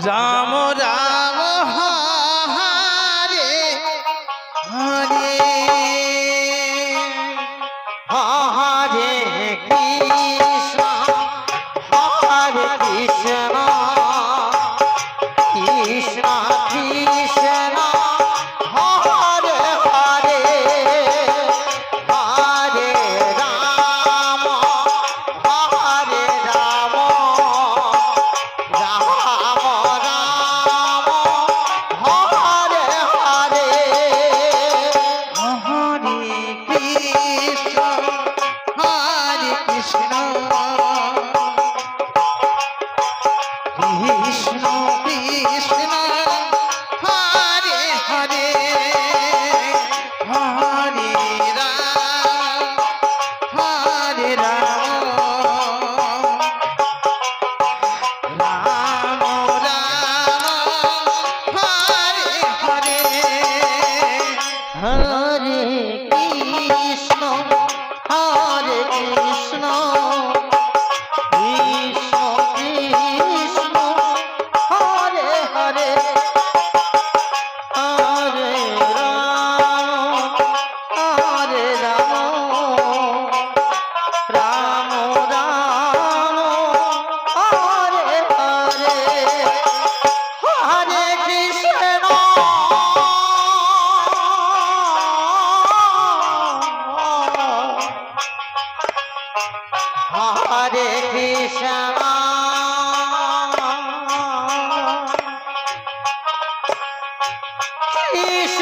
Ram Ram Krishna.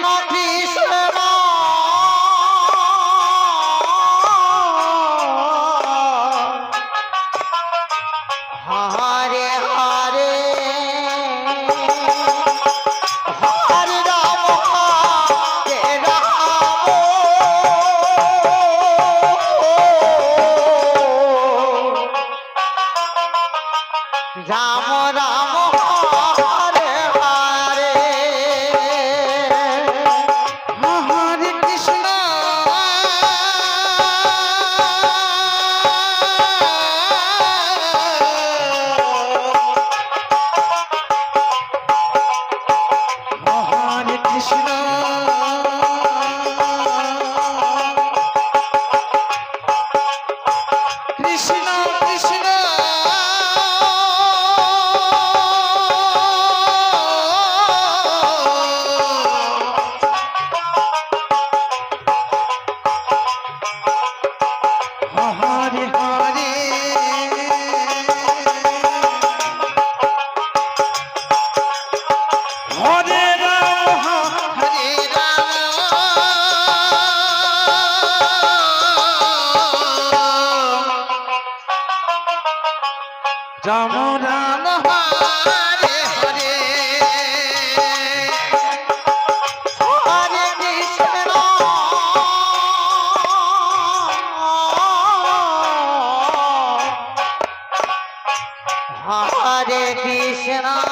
Nacional. যমুনান হারে হরে। হরে কৃষ্ণ। হরে কৃষ্ণ।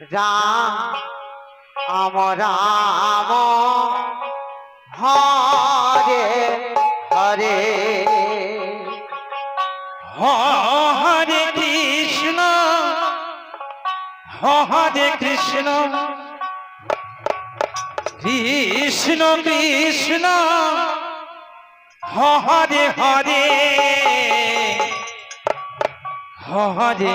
রাম রাম হরে হরে। হরে কৃষ্ণ হরে কৃষ্ণ। কৃষ্ণ কৃষ্ণ হরে হরে। হরে।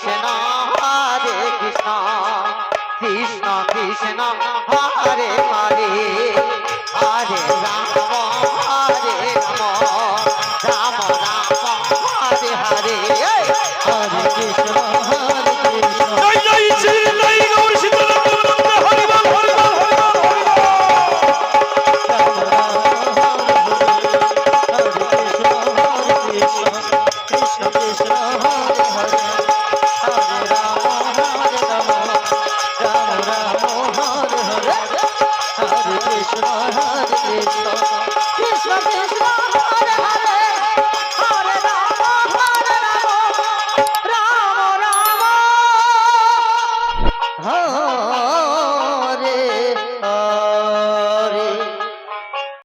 কৃষ্ণ